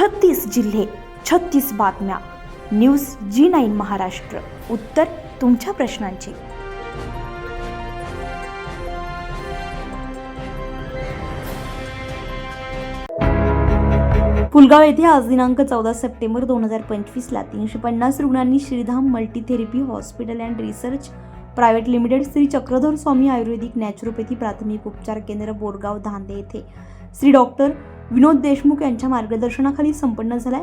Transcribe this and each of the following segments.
छत्तीस जिल्हे छत्तीस बातम्या. News G nine Maharashtra. उत्तर तुमच्या प्रश्नांची. पुलगाव येथे आज दिनांक चौदा सप्टेंबर दोन हजार पंचवीसला तीनशे पन्नास रुग्णांनी Shridham multitherapy hospital and research private limited Shri Chakradhar Swami Ayurvedic naturopathy प्राथमिक उपचार केंद्र बोरगाव धांदे येथे श्री डॉक्टर विनोद देशमुख यांच्या मार्गदर्शनाखाली संपन्न झालाय.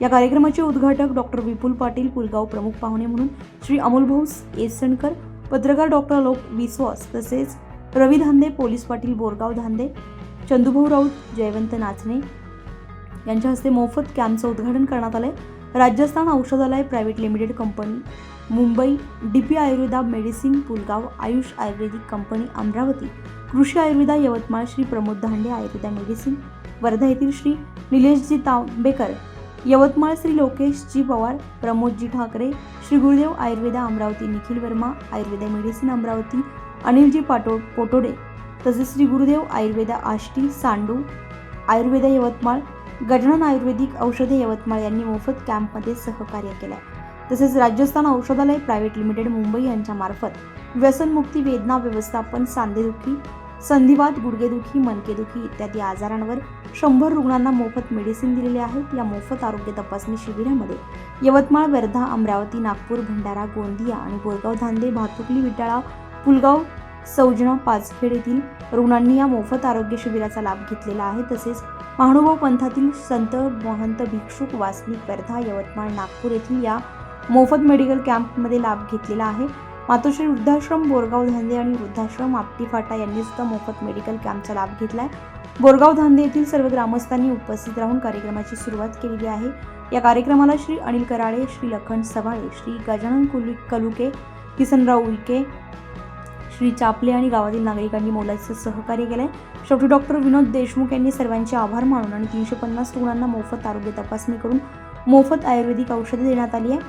या कार्यक्रमाचे उद्घाटक डॉक्टर विपुल पाटील पुलगाव प्रमुख पाहुणे म्हणून श्री अमोलभाऊ येसणकर पत्रकार डॉक्टर अलोक विश्वास तसेच रवी धांदे पोलीस पाटील बोरगाव धांदे चंदुभाऊ राऊत जयवंत नाचणे यांच्या हस्ते मोफत कॅम्पचं उद्घाटन करण्यात आलंय. Rajasthan Aushadhalaya private limited company Mumbai D P Ayurveda medicine Pulgaon Ayush Ayurvedic company Amravati. Krishi Ayurveda Yavatmal Shri Pramod Dhande Ayurveda medicine Wardha येथील श्री निलेशजी तांबेकर यवतमाळ श्री लोकेशजी पवार प्रमोदजी ठाकरे श्री गुरुदेव आयुर्वेदा अमरावती निखिल वर्मा आयुर्वेदा मेडिसिन अमरावती अनिलजी पाटो पोटोडे तसेच श्री गुरुदेव आयुर्वेदा आष्टी सांडू आयुर्वेदा यवतमाळ गजानन आयुर्वेदिक औषधे यवतमाळ यांनी मोफत कॅम्पमध्ये सहकार्य केलं तसेच राजस्थान औषधालय प्रायव्हेट लिमिटेड मुंबई यांच्यामार्फत व्यसनमुक्ती वेदना व्यवस्थापन सांधेदुखी संधिवात गुडघेदुखी मनकेदुखी इत्यादी आजारांवर शंभर रुग्णांना मोफत मेडिसिन दिलेले आहेत. या मोफत आरोग्य तपासणी शिबिरामध्ये यवतमाळ वर्धा अमरावती नागपूर भंडारा गोंदिया आणि बोरगाव धांदे भातुकली विटाळा पुलगाव सौजना पाचखेड येथील रुग्णांनी या मोफत आरोग्य शिबिराचा लाभ घेतलेला आहे. तसेच महानुभाव पंथातील संत महंत भिक्षुक वासनिक वर्धा यवतमाळ नागपूर येथील या मोफत मेडिकल कॅम्पमध्ये लाभ घेतलेला आहे. मातोश्री वृद्धाश्रम बोरगाव धांदे आणि वृद्धाश्रम आपटी फाटा यांनी सुद्धा मोफत मेडिकल कॅम्पचा लाभ घेतला आहे बोरगाव धांदे येथील सर्व ग्रामस्थांनी उपस्थित राहून कार्यक्रमाची सुरुवात केलेली आहे. या कार्यक्रमाला श्री अनिल कराळे श्री लखन सवाळे श्री गजानन कुलु कलुके किसनराव उईके श्री चापले आणि गावातील नागरिकांनी मोलाचं सहकार्य केलंय. शेवटी डॉक्टर विनोद देशमुख यांनी सर्वांचे आभार मानून आणि तीनशे पन्नास रुग्णांना मोफत आरोग्य तपासणी करून मोफत आयुर्वेदिक औषधे देण्यात आली आहे.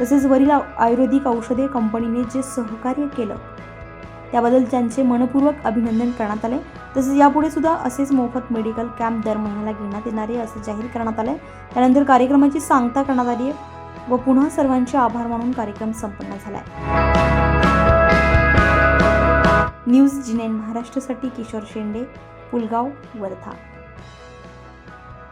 तसेच वरील आयुर्वेदिक औषधे कंपनीने जे सहकार्य केलं त्याबद्दल त्यांचे मनपूर्वक अभिनंदन करण्यात आले. तसेच यापुढे सुद्धा असेच मोफत मेडिकल कॅम्प दर महिन्याला घेण्यात येणार आहे असे जाहीर करण्यात आले त्यानंतर कार्यक्रमाची सांगता करण्यात आली आहे व पुन्हा सर्वांचे आभार मानून कार्यक्रम संपन्न झाला आहे न्यूज जिनेन महाराष्ट्रासाठी किशोर शेंडे पुलगाव वर्धा.